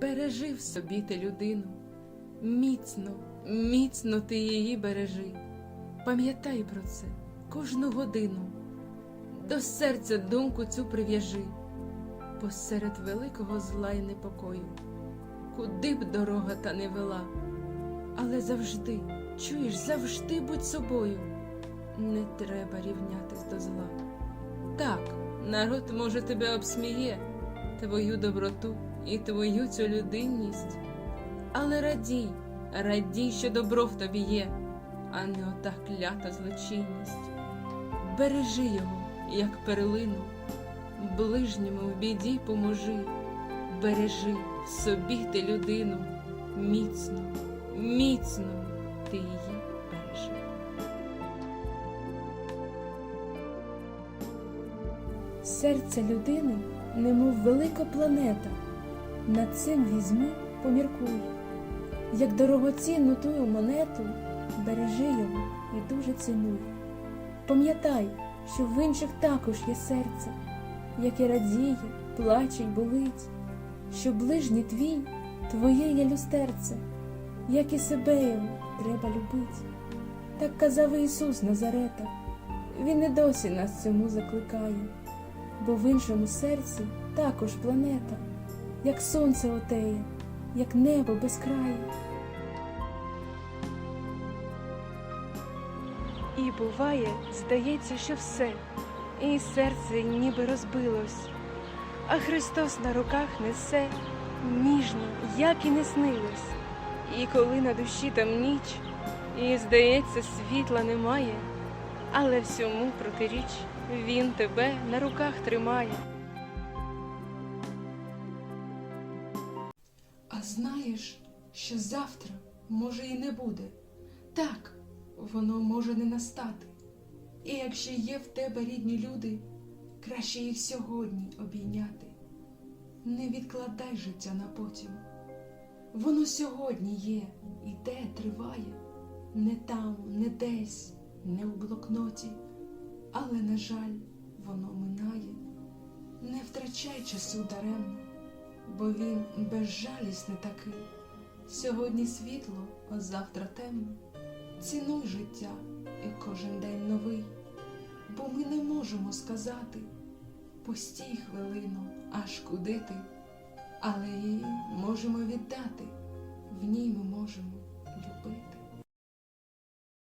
Бережи в собі ти людину, міцно, міцно ти її бережи. Пам'ятай про це кожну годину, до серця думку цю прив'яжи, посеред великого зла й непокою, куди б дорога та не вела, але завжди, чуєш, завжди будь собою, не треба рівнятись до зла. Так, народ може тебе обсміє, твою доброту і твою цю людинність. Але радій, радій, що добро в тобі є, а не ота клята злочинність. Бережи його, як перлину, ближньому в біді поможи, бережи собі ти людину, міцно, міцно ти її бережи. Серце людини, немов велика планета, над цим візьми, поміркуй. Як дорогоцінну тую монету, бережи його і дуже цінуй. Пам'ятай, що в інших також є серце, яке радіє, плаче й болить, що ближній твій твоє є люстерце, як і себе його треба любить. Так казав Ісус Назарета, Він і досі нас цьому закликає бо в іншому серці також планета, як сонце отеє, як небо без краю. І буває, здається, що все, і серце ніби розбилось, а Христос на руках несе ніжно, як і не снилось. І коли на душі там ніч, і здається, світла немає, але всьому протиріч Він тебе на руках тримає. А знаєш, що завтра може і не буде. Так, воно може не настати. І якщо є в тебе рідні люди, краще їх сьогодні обійняти. Не відкладай життя на потім. Воно сьогодні є, іде, триває, не там, не десь, не у блокноті, але, на жаль, воно минає. Не втрачай часу даремно бо він безжалісний такий. Сьогодні світло, а завтра темно. Цінуй життя і кожен день новий, бо ми не можемо сказати постій хвилину, аж куди ти, але її можемо віддати, в ній ми можемо